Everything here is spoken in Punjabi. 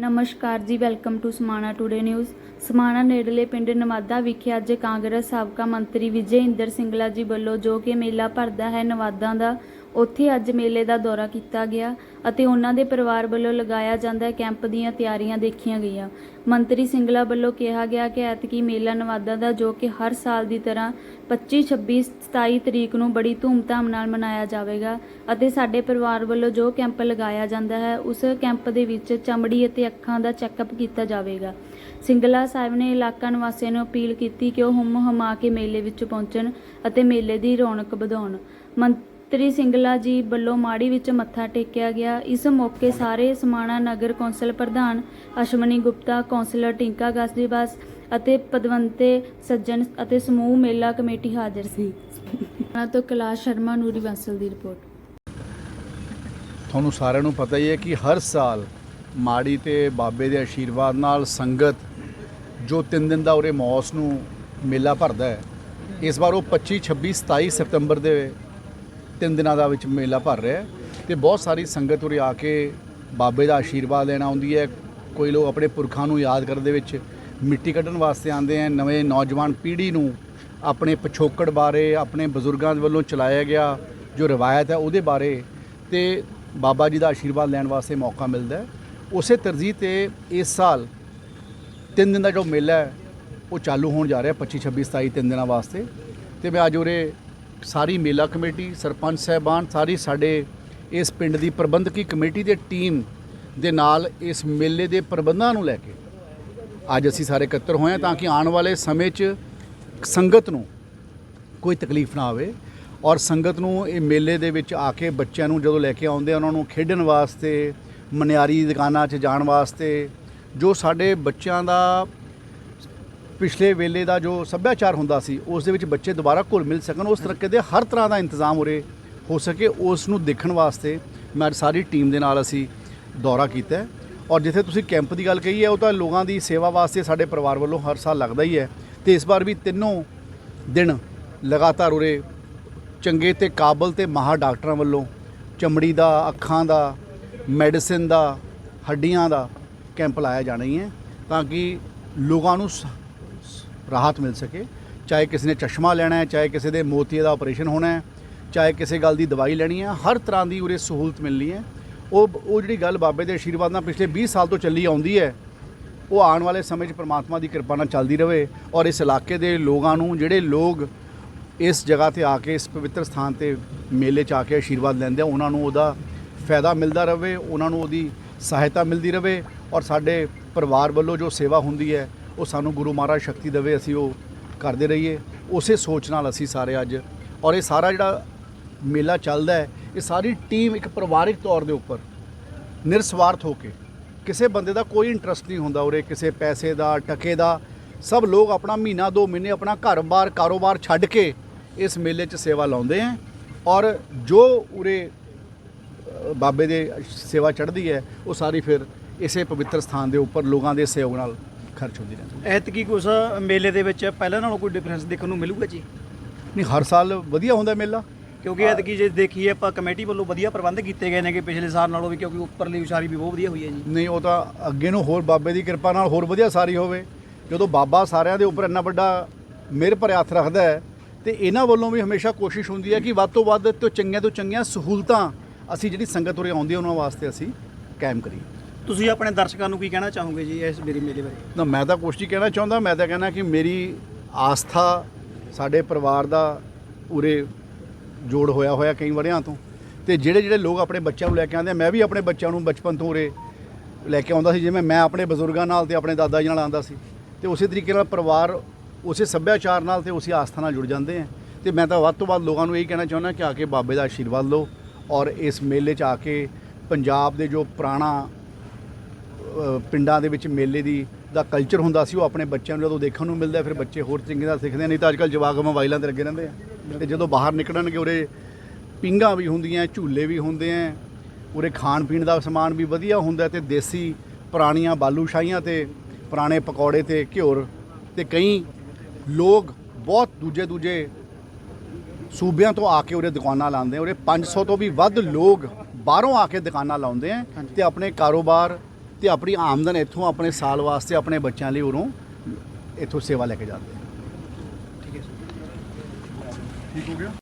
ਨਮਸਕਾਰ ਜੀ, welcome to Samana today news. Samana ਨੇੜਲੇ ਪਿੰਡ ਨਵਾਦਾ ਵਿਖੇ ਅੱਜ ਕਾਂਗਰਸ ਸਾਬਕਾ ਮੰਤਰੀ ਵਿਜੇ ਇੰਦਰ ਸਿੰਗਲਾ ਜੀ ਵੱਲੋਂ ਜੋ ਕਿ ਮੇਲਾ ਭਰਦਾ ਹੈ ਨਵਾਦਾ ਦਾ ਉੱਥੇ ਅੱਜ ਮੇਲੇ ਦਾ ਦੌਰਾ ਕੀਤਾ ਗਿਆ ਅਤੇ ਉਹਨਾਂ ਦੇ ਪਰਿਵਾਰ ਵੱਲੋਂ ਲਗਾਇਆ ਜਾਂਦਾ ਕੈਂਪ ਦੀਆਂ ਤਿਆਰੀਆਂ ਦੇਖੀਆਂ ਗਈਆਂ। ਮੰਤਰੀ ਸਿੰਗਲਾ ਵੱਲੋਂ ਕਿਹਾ ਗਿਆ ਕਿ ਐਤਕੀ ਮੇਲਾ ਨਵਾਦਾ ਦਾ ਜੋ ਕਿ ਹਰ ਸਾਲ ਦੀ ਤਰ੍ਹਾਂ 25 26 27 ਤਰੀਕ ਨੂੰ ਬੜੀ ਧੂਮਧਾਮ ਨਾਲ ਮਨਾਇਆ ਜਾਵੇਗਾ ਅਤੇ ਸਾਡੇ ਪਰਿਵਾਰ ਵੱਲੋਂ ਜੋ ਕੈਂਪ ਲਗਾਇਆ ਜਾਂਦਾ ਹੈ, ਉਸ ਕੈਂਪ ਦੇ ਵਿੱਚ ਚਮੜੀ ਅਤੇ ਅੱਖਾਂ ਦਾ ਚੈੱਕਅਪ ਕੀਤਾ ਜਾਵੇਗਾ। ਸਿੰਗਲਾ ਸਾਹਿਬ ਨੇ ਇਲਾਕਾ ਨਿਵਾਸੀਆਂ ਨੂੰ ਅਪੀਲ ਕੀਤੀ ਕਿ ਉਹ ਹੁਮ ਹਮਾ ਕੇ ਮੇਲੇ ਵਿੱਚ ਪਹੁੰਚਣ ਅਤੇ ਮੇਲੇ ਦੀ ਰੌਣਕ ਵਧਾਉਣ। ਮੰਤਰੀ ਸਿੰਗਲਾ ਜੀ ਵੱਲੋਂ ਮਾੜੀ ਵਿੱਚ ਮੱਥਾ ਟੇਕਿਆ ਗਿਆ। ਇਸ ਮੌਕੇ ਸਾਰੇ ਸਮਾਣਾ ਨਗਰ ਕੌਂਸਲ ਪ੍ਰਧਾਨ ਅਸ਼ਵਨੀ ਗੁਪਤਾ, ਕੌਂਸਲਰ ਟਿੰਕਾ ਗਾਸਦੀਵਾਸ ਅਤੇ ਪਦਵੰਤੇ ਸੱਜਣ ਅਤੇ ਸਮੂਹ ਮੇਲਾ ਕਮੇਟੀ ਹਾਜ਼ਰ ਸੀ। ਉਹਨਾਂ ਤੋਂ ਕੈਲਾਸ਼ ਸ਼ਰਮਾ, ਨੂਰੀ ਬਾਂਸਲ ਦੀ ਰਿਪੋਰਟ। ਤੁਹਾਨੂੰ ਸਾਰਿਆਂ ਨੂੰ ਪਤਾ ਹੀ ਹੈ ਕਿ ਹਰ ਸਾਲ ਮਾੜੀ ਤੇ ਬਾਬੇ ਦੇ ਆਸ਼ੀਰਵਾਦ ਨਾਲ ਸੰਗਤ ਜੋ 3 ਦਿਨ ਦਾ ਉਰੇ ਮੌਸ ਨੂੰ ਮੇਲਾ ਭਰਦਾ ਹੈ, ਇਸ ਵਾਰ ਉਹ 25 26 27 ਸਤੰਬਰ ਦੇ ਤਿੰਨ ਦਿਨਾਂ ਦਾ ਵਿੱਚ ਮੇਲਾ ਭਰ ਰਿਹਾ ਹੈ ਤੇ ਬਹੁਤ ਸਾਰੀ ਸੰਗਤ ਉਰੇ ਆ ਕੇ ਬਾਬੇ ਦਾ ਆਸ਼ੀਰਵਾਦ ਲੈਣ ਆਉਂਦੀ ਹੈ। ਕੋਈ ਲੋਕ ਆਪਣੇ ਪੁਰਖਾਂ ਨੂੰ ਯਾਦ ਕਰਨ ਦੇ ਵਿੱਚ ਮਿੱਟੀ ਕੱਢਣ ਵਾਸਤੇ ਆਉਂਦੇ ਆ ਨਵੇਂ ਨੌਜਵਾਨ ਪੀੜ੍ਹੀ ਨੂੰ ਆਪਣੇ ਪਿਛੋਕੜ ਬਾਰੇ, ਆਪਣੇ ਬਜ਼ੁਰਗਾਂ ਦੇ ਵੱਲੋਂ ਚਲਾਇਆ ਗਿਆ ਜੋ ਰਵਾਇਤ ਹੈ ਉਹਦੇ ਬਾਰੇ ਤੇ ਬਾਬਾ ਜੀ ਦਾ ਆਸ਼ੀਰਵਾਦ ਲੈਣ ਵਾਸਤੇ ਮੌਕਾ ਮਿਲਦਾ ਹੈ। ਉਸੇ ਤਰਜੀਹ ਤੇ ਇਸ ਸਾਲ ਤਿੰਨ ਦਿਨ ਦਾ ਜੋ ਮੇਲਾ ਹੈ, ਉਹ ਚਾਲੂ ਹੋਣ ਜਾ ਰਿਹਾ 25 26 27 ਤਿੰਨ ਦਿਨਾਂ ਵਾਸਤੇ ਤੇ ਮੈਂ ਅੱਜ ਉਰੇ ਸਾਰੀ ਮੇਲਾ ਕਮੇਟੀ, ਸਰਪੰਚ ਸਹਿਬਾਨ, ਸਾਰੀ ਸਾਡੇ ਇਸ ਪਿੰਡ ਦੀ ਪ੍ਰਬੰਧਕੀ ਕਮੇਟੀ ਦੇ ਟੀਮ ਦੇ ਨਾਲ ਇਸ ਮੇਲੇ ਦੇ ਪ੍ਰਬੰਧਾਂ ਨੂੰ ਲੈ ਕੇ ਅੱਜ ਅਸੀਂ ਸਾਰੇ ਇਕੱਤਰ ਹੋਏ ਹਾਂ ਤਾਂ ਕਿ ਆਉਣ ਵਾਲੇ ਸਮੇਂ 'ਚ ਸੰਗਤ ਨੂੰ ਕੋਈ ਤਕਲੀਫ ਨਾ ਆਵੇ ਔਰ ਸੰਗਤ ਨੂੰ ਇਹ ਮੇਲੇ ਦੇ ਵਿੱਚ ਆ ਕੇ ਬੱਚਿਆਂ ਨੂੰ ਜਦੋਂ ਲੈ ਕੇ ਆਉਂਦੇ ਉਹਨਾਂ ਨੂੰ ਖੇਡਣ ਵਾਸਤੇ, ਮਨਿਆਰੀ ਦੁਕਾਨਾਂ 'ਚ ਜਾਣ ਵਾਸਤੇ, ਜੋ ਸਾਡੇ ਬੱਚਿਆਂ ਦਾ ਪਿਛਲੇ ਵੇਲੇ ਦਾ ਜੋ ਸੱਭਿਆਚਾਰ ਹੁੰਦਾ ਸੀ, ਉਸ ਦੇ ਵਿੱਚ ਬੱਚੇ ਦੁਬਾਰਾ ਘੁਲ ਮਿਲ ਸਕਣ, ਉਸ ਤਰੀਕੇ ਦੇ ਹਰ ਤਰ੍ਹਾਂ ਦਾ ਇੰਤਜ਼ਾਮ ਉਰੇ ਹੋ ਸਕੇ, ਉਸ ਨੂੰ ਦੇਖਣ ਵਾਸਤੇ ਮੈਂ ਸਾਰੀ ਟੀਮ ਦੇ ਨਾਲ ਅਸੀਂ ਦੌਰਾ ਕੀਤਾ ਔਰ ਜਿੱਥੇ ਤੁਸੀਂ ਕੈਂਪ ਦੀ ਗੱਲ ਕਹੀ ਹੈ, ਉਹ ਤਾਂ ਲੋਕਾਂ ਦੀ ਸੇਵਾ ਵਾਸਤੇ ਸਾਡੇ ਪਰਿਵਾਰ ਵੱਲੋਂ ਹਰ ਸਾਲ ਲੱਗਦਾ ਹੀ ਹੈ। ਤੇ ਇਸ ਵਾਰ ਵੀ ਤਿੰਨੋਂ ਦਿਨ ਲਗਾਤਾਰ ਉਰੇ ਚੰਗੇ ਤੇ ਕਾਬਲ ਤੇ ਮਾਹਰ ਡਾਕਟਰਾਂ ਵੱਲੋਂ ਚਮੜੀ ਦਾ, ਅੱਖਾਂ ਦਾ, ਮੈਡੀਸਿਨ ਦਾ, ਹੱਡੀਆਂ ਦਾ ਕੈਂਪ ਲਾਇਆ ਜਾਣਾ ਹੀ ਹੈ, ਤਾਂ ਕਿ ਲੋਕਾਂ ਨੂੰ ਸ- ਰਾਹਤ ਮਿਲ ਸਕੇ। ਚਾਹੇ ਕਿਸੇ ਨੇ ਚਸ਼ਮਾ ਲੈਣਾ ਹੈ, ਚਾਹੇ ਕਿਸੇ ਦੇ ਮੋਤੀਏ ਦਾ ਆਪਰੇਸ਼ਨ ਹੋਣਾ ਹੈ, ਚਾਹੇ ਕਿਸੇ ਗੱਲ ਦੀ ਦਵਾਈ ਲੈਣੀ ਹੈ, ਹਰ ਤਰ੍ਹਾਂ ਦੀ ਉਰੇ ਸਹੂਲਤ ਮਿਲਣੀ ਹੈ। ਉਹ ਉਹ ਜਿਹੜੀ ਗੱਲ ਬਾਬੇ ਦੇ ਆਸ਼ੀਰਵਾਦ ਨਾਲ ਪਿਛਲੇ 20 ਸਾਲ ਤੋਂ ਚੱਲੀ ਆਉਂਦੀ ਹੈ, ਉਹ ਆਉਣ ਵਾਲੇ ਸਮੇਂ 'ਚ ਪ੍ਰਮਾਤਮਾ ਦੀ ਕਿਰਪਾ ਨਾਲ ਚੱਲਦੀ ਰਹੇ ਔਰ ਇਸ ਇਲਾਕੇ ਦੇ ਲੋਕਾਂ ਨੂੰ, ਜਿਹੜੇ ਲੋਕ ਇਸ ਜਗ੍ਹਾ ਤੇ ਆ ਕੇ, ਇਸ ਪਵਿੱਤਰ ਸਥਾਨ ਤੇ ਮੇਲੇ 'ਚ ਆ ਕੇ ਆਸ਼ੀਰਵਾਦ ਲੈਂਦੇ ਆ, ਉਹਨਾਂ ਨੂੰ ਉਹਦਾ ਫਾਇਦਾ ਮਿਲਦਾ ਰਹੇ ਉਹਨਾਂ ਨੂੰ ਉਹਦੀ ਸਹਾਇਤਾ ਮਿਲਦੀ ਰਹੇ ਔਰ ਸਾਡੇ ਪਰਿਵਾਰ ਵੱਲੋਂ ਜੋ ਸੇਵਾ ਹੁੰਦੀ ਹੈ ਉਹ ਸਾਨੂੰ ਗੁਰੂ ਮਹਾਰਾਜ ਸ਼ਕਤੀ ਦੇਵੇ, ਅਸੀਂ ਉਹ ਕਰਦੇ ਰਹੀਏ। ਉਸੇ ਸੋਚ ਨਾਲ ਅਸੀਂ ਸਾਰੇ ਅੱਜ, ਔਰ ਇਹ ਸਾਰਾ ਜਿਹੜਾ ਮੇਲਾ ਚੱਲਦਾ ਹੈ, ਇਹ ਸਾਰੀ ਟੀਮ ਇੱਕ ਪਰਿਵਾਰਿਕ ਤੌਰ ਦੇ ਉੱਪਰ ਨਿਰਸਵਾਰਥ ਹੋ ਕੇ, ਕਿਸੇ ਬੰਦੇ ਦਾ ਕੋਈ ਇੰਟਰਸਟ ਨਹੀਂ ਹੁੰਦਾ ਉਰੇ, ਕਿਸੇ ਪੈਸੇ ਦਾ, ਟਕੇ ਦਾ। ਸਭ ਲੋਕ ਆਪਣਾ ਮਹੀਨਾ, ਦੋ ਮਹੀਨੇ ਆਪਣਾ ਘਰ-ਬਾਰ, ਕਾਰੋਬਾਰ ਛੱਡ ਕੇ ਇਸ ਮੇਲੇ 'ਚ ਸੇਵਾ ਲਾਉਂਦੇ ਹੈ। ਔਰ ਜੋ ਉਰੇ ਬਾਬੇ ਦੇ ਸੇਵਾ ਚੜ੍ਹਦੀ ਹੈ, ਉਹ ਸਾਰੀ ਫਿਰ ਇਸੇ ਪਵਿੱਤਰ ਸਥਾਨ ਦੇ ਉੱਪਰ ਲੋਕਾਂ ਦੇ ਸਹਿਯੋਗ ਨਾਲ ਖਰਚ ਹੁੰਦੀ ਰਹਿੰਦੀ ਐਤਕੀ ਕੁਛ ਮੇਲੇ ਦੇ ਵਿੱਚ ਪਹਿਲਾਂ ਨਾਲੋਂ ਕੋਈ ਡਿਫਰੈਂਸ ਦੇਖਣ ਨੂੰ ਮਿਲੂਗਾ ਜੀ? ਨਹੀਂ ਹਰ ਸਾਲ ਵਧੀਆ ਹੁੰਦਾ ਮੇਲਾ। ਕਿਉਂਕਿ ਐਤਕੀ ਜੇ ਦੇਖੀਏ ਆਪਾਂ ਕਮੇਟੀ ਵੱਲੋਂ ਵਧੀਆ ਪ੍ਰਬੰਧ ਕੀਤੇ ਗਏ ਨੇ ਕਿ ਪਿਛਲੇ ਸਾਲ ਨਾਲੋਂ ਵੀ ਕਿਉਂਕਿ ਉੱਪਰਲੀ ਉਸਾਰੀ ਵੀ ਬਹੁਤ ਵਧੀਆ ਹੋਈ ਹੈ ਜੀ। ਨਹੀਂ ਉਹ ਤਾਂ ਅੱਗੇ ਨੂੰ ਹੋਰ ਬਾਬੇ ਦੀ ਕਿਰਪਾ ਨਾਲ ਹੋਰ ਵਧੀਆ ਸਾਰੀ ਹੋਵੇ। ਜਦੋਂ ਬਾਬਾ ਸਾਰਿਆਂ ਦੇ ਉੱਪਰ ਇੰਨਾ ਵੱਡਾ ਮਿਹਰ ਭਰਿਆ ਹੱਥ ਰੱਖਦਾ ਹੈ ਤੇ ਇਹਨਾਂ ਵੱਲੋਂ ਵੀ ਹਮੇਸ਼ਾ ਕੋਸ਼ਿਸ਼ ਹੁੰਦੀ ਹੈ ਕਿ ਵੱਧ ਤੋਂ ਵੱਧ ਤੋਂ ਚੰਗੀਆਂ ਤੋਂ ਚੰਗੀਆਂ ਸਹੂਲਤਾਂ ਅਸੀਂ ਜਿਹੜੀ ਸੰਗਤ ਉਰੇ ਆਉਂਦੀ ਹੈ ਉਹਨਾਂ ਵਾਸਤੇ ਅਸੀਂ ਕਾਇਮ ਕਰੀਏ। ਤੁਸੀਂ ਆਪਣੇ ਦਰਸ਼ਕਾਂ ਨੂੰ ਕੀ ਕਹਿਣਾ ਚਾਹੋਗੇ ਜੀ ਇਸ ਮੇਰੀ ਮੇਲੇ ਬਾਰੇ? ਨਾ, ਮੈਂ ਤਾਂ ਕੁਛ ਨਹੀਂ ਕਹਿਣਾ ਚਾਹੁੰਦਾ, ਮੈਂ ਤਾਂ ਕਹਿਣਾ ਕਿ ਮੇਰੀ ਆਸਥਾ ਸਾਡੇ ਪਰਿਵਾਰ ਦਾ ਉਰੇ ਜੋੜ ਹੋਇਆ ਹੋਇਆ ਕਈ ਵਰਿਆਂ ਤੋਂ। ਤੇ ਜਿਹੜੇ ਜਿਹੜੇ ਲੋਕ ਆਪਣੇ ਬੱਚਿਆਂ ਨੂੰ ਲੈ ਕੇ ਆਉਂਦੇ ਆ, ਮੈਂ ਵੀ ਆਪਣੇ ਬੱਚਿਆਂ ਨੂੰ ਬਚਪਨ ਤੋਂ ਉਰੇ ਲੈ ਕੇ ਆਉਂਦਾ ਸੀ, ਜਿਵੇਂ ਮੈਂ ਆਪਣੇ ਬਜ਼ੁਰਗਾਂ ਨਾਲ ਤੇ ਆਪਣੇ ਦਾਦਾ ਜੀ ਨਾਲ ਆਉਂਦਾ ਸੀ। ਤੇ ਉਸੇ ਤਰੀਕੇ ਨਾਲ ਪਰਿਵਾਰ ਉਸੇ ਸੱਭਿਆਚਾਰ ਨਾਲ ਤੇ ਉਸੇ ਆਸਥਾ ਨਾਲ ਜੁੜ ਜਾਂਦੇ ਆ। ਤੇ ਮੈਂ ਤਾਂ ਵੱਧ ਤੋਂ ਵੱਧ ਲੋਕਾਂ ਨੂੰ ਇਹੀ ਕਹਿਣਾ ਚਾਹੁੰਦਾ ਕਿ ਆ ਕੇ ਬਾਬੇ ਦਾ ਆਸ਼ੀਰਵਾਦ ਲਓ ਔਰ ਇਸ ਮੇਲੇ 'ਚ ਆ ਕੇ ਪੰਜਾਬ ਦੇ ਜੋ ਪੁਰਾਣਾ ਪਿੰਡਾਂ ਦੇ ਵਿੱਚ ਮੇਲੇ ਦੀ ਦਾ ਕਲਚਰ ਹੁੰਦਾ ਸੀ ਉਹ ਆਪਣੇ ਬੱਚਿਆਂ ਨੂੰ ਜਦੋਂ ਦੇਖਣ ਨੂੰ ਮਿਲਦਾ ਫਿਰ ਬੱਚੇ ਹੋਰ ਚੰਗੀ ਤਰ੍ਹਾਂ ਸਿੱਖਦੇ। ਨਹੀਂ ਤਾਂ ਅੱਜਕੱਲ ਜਵਾਕ ਮੋਬਾਈਲਾਂ ਤੇ ਲੱਗੇ ਰਹਿੰਦੇ ਆ ਤੇ ਜਦੋਂ ਬਾਹਰ ਨਿਕਲਣਗੇ ਉਰੇ ਪਿੰਗਾਂ ਵੀ ਹੁੰਦੀਆਂ ਝੂਲੇ ਵੀ ਹੁੰਦੇ ਆ ਉਰੇ ਖਾਣ ਪੀਣ ਦਾ ਸਮਾਨ ਵੀ ਵਧੀਆ ਹੁੰਦਾ ਤੇ ਦੇਸੀ ਪੁਰਾਣੀਆਂ ਬਾਲੂਸ਼ਾਹੀਆਂ ਤੇ ਪੁਰਾਣੇ ਪਕੌੜੇ ਤੇ ਘਿਓਰ ਤੇ ਕਈ ਲੋਕ ਬਹੁਤ ਦੂਜੇ ਦੂਜੇ ਸੂਬਿਆਂ ਤੋਂ ਆ ਕੇ ਉਰੇ ਦੁਕਾਨਾਂ ਲਾਉਂਦੇ ਆ ਉਰੇ 500 ਤੋਂ ਵੀ ਵੱਧ ਲੋਕ ਬਾਹਰੋਂ ਆ ਕੇ ਦੁਕਾਨਾਂ ਲਾਉਂਦੇ ਆ ਤੇ ਆਪਣੇ ਕਾਰੋਬਾਰ ਤੇ ਆਪਣੀ ਆਮਦਨ ਇੱਥੋਂ ਆਪਣੇ ਸਾਲ ਵਾਸਤੇ ਆਪਣੇ ਬੱਚਿਆਂ ਲਈ ਉਰੋਂ ਇੱਥੋਂ ਸੇਵਾ ਲੈ ਕੇ ਜਾਂਦੇ ਆ। ਠੀਕ ਹੈ ਠੀਕ ਹੋ ਗਿਆ?